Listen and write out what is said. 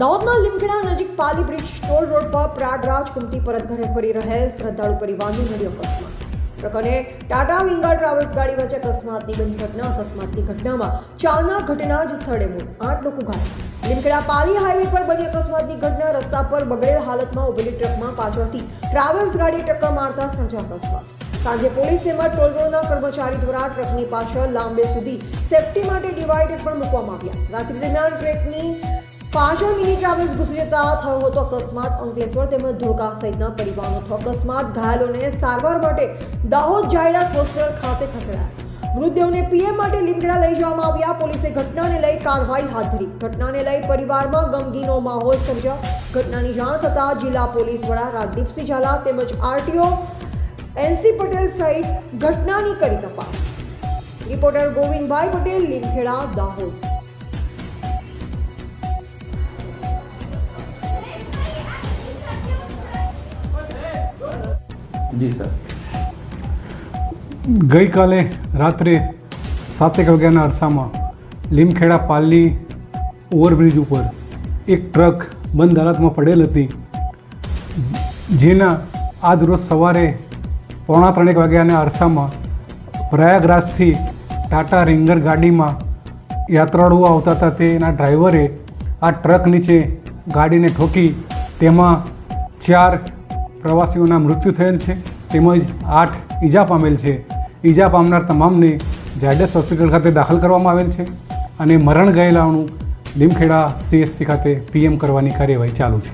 દાહોદના લીમખેડા નજીક પાલી bridge toll road પર પ્રયાગરાજ કુમતી પરત ઘરે ફરી રહેલ શ્રદ્ધાળુ પરિવારનું નડ્યો અકસ્માત. પ્રકરણે ટાટા વિંગા ટ્રાવેલ્સ ગાડી વચ્ચે અકસ્માતની બની ઘટના. અકસ્માતની ઘટનામાં ચાલના ઘટના જ સ્થળે મૂળ આઠ લોકો ઘાયલ. લીમખેડા પાલી હાઈવે પર બની અકસ્માતની ઘટના. રસ્તા પર બગડેલ હાલતમાં ઉભેલી ટ્રકમાં પાછળથી ટ્રાવેલ્સ ગાડી ટક્કર મારતા સર્જા અકસ્માત. સાંજે પોલીસ તેમજ ટોલ રોડના કર્મચારી દ્વારા ટ્રકની પાછળ લાંબે સુધી સેફટી માટે ડિવાઇડર પણ મૂકવામાં આવ્યા. રાત્રિ દરમિયાન ટ્રેકની પાછળ મિની ટ્રાવેલ્સ ઘૂસી જતા થયો હતો અકસ્માત. અંકલેશ્વર તેમજ ધોળકા સહિતના પરિવારનો થયો અકસ્માત. ઘાયલોને સારવાર માટે દાહોદ જાયડાસ હોસ્પિટલ ખાતે ખસેડાયા. મૃતદેહોને પીએમ માટે લીમખેડા લઈ જવામાં આવ્યા. પોલીસે ઘટનાને લઈ કાર્યવાહી હાથ ધરી. ઘટનાને લઈ પરિવારમાં ગમગીનો માહોલ સર્જા ઘટનાની જાણ થતાં જિલ્લા પોલીસ વડા રાજદીપસિંહ ઝાલા તેમજ આરટીઓ એનસી પટેલ સહિત ઘટનાની કરી તપાસ. રિપોર્ટર ગોવિંદભાઈ પટેલ, લીમખેડા, દાહોદ. જી, સર. ગઈકાલે રાત્રે સાતેક વાગ્યાના અરસામાં લીમખેડા પાલની ઓવરબ્રિજ ઉપર એક ટ્રક બંધ હાલતમાં પડેલ હતી. જેના આજ રોજ સવારે પોણા ત્રણેક વાગ્યાના અરસામાં પ્રયાગરાજથી ટાટા રેંગર ગાડીમાં યાત્રાળુઓ આવતા હતા. તેના ડ્રાઈવરે આ ટ્રક નીચે ગાડીને ઠોકી તેમાં ચાર પ્રવાસીઓના મૃત્યુ થયેલ છે. તેમજ આઠ ઈજા પામેલ છે. ઈજા પામનાર તમામને ઝાયડસ હોસ્પિટલ ખાતે દાખલ કરવામાં આવેલ છે અને મરણ ગયેલાનું લીમખેડા સીએસસી ખાતે પીએમ કરવાની કાર્યવાહી ચાલુ છે.